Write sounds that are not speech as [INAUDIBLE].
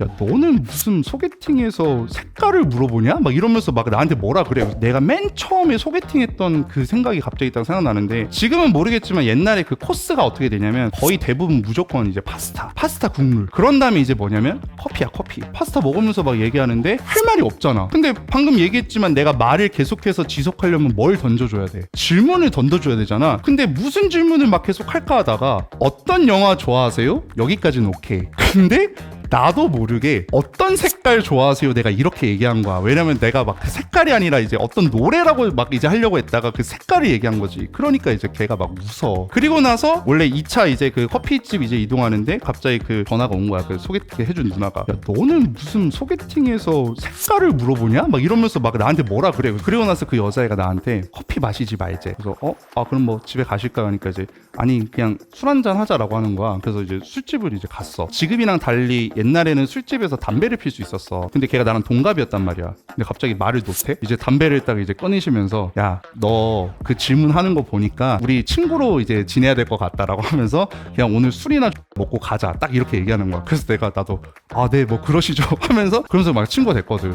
야 너는 무슨 소개팅에서 색깔을 물어보냐? 막 이러면서 막 나한테 뭐라 그래. 내가 맨 처음에 소개팅했던 그 생각이 갑자기 딱 생각나는데 지금은 모르겠지만 옛날에 그 코스가 어떻게 되냐면 거의 대부분 무조건 이제 파스타 파스타 국물. 그런 다음에 이제 뭐냐면 커피야 커피. 파스타 먹으면서 막 얘기하는데 할 말이 없잖아. 근데 방금 얘기했지만 내가 말을 계속해서 지속하려면 뭘 던져줘야 돼? 질문을 던져줘야 되잖아. 근데 무슨 질문을 막 계속 할까 하다가 어떤 영화 좋아하세요? 여기까지는 오케이. 근데 나도 모르게 어떤 색깔 좋아하세요? 내가 이렇게 얘기한 거야. 왜냐면 내가 막 그 색깔이 아니라 이제 어떤 노래라고 막 이제 하려고 했다가 그 색깔을 얘기한 거지. 그러니까 이제 걔가 막 웃어. 그리고 나서 원래 2차 이제 그 커피집 이제 이동하는데 갑자기 그 전화가 온 거야. 그 소개팅 해준 누나가. 야, 너는 무슨 소개팅에서 색깔을 물어보냐? 막 이러면서 막 나한테 뭐라 그래. 그리고 나서 그 여자애가 나한테 커피 마시지 말재. 그래서 어? 아, 그럼 뭐 집에 가실까? 하니까 이제 아니, 그냥 술 한잔 하자라고 하는 거야. 그래서 이제 술집을 이제 갔어. 지금이랑 달리 옛날에는 술집에서 담배를 필 수 있었어. 근데 걔가 나랑 동갑이었단 말이야. 근데 갑자기 말을 못해? 이제 담배를 딱 이제 꺼내시면서 야, 너 그 질문하는 거 보니까 우리 친구로 이제 지내야 될 것 같다라고 하면서 그냥 오늘 술이나 먹고 가자. 딱 이렇게 얘기하는 거야. 그래서 내가 나도 아, 네, 뭐 그러시죠. [LAUGHS] 하면서 그러면서 막 친구가 됐거든.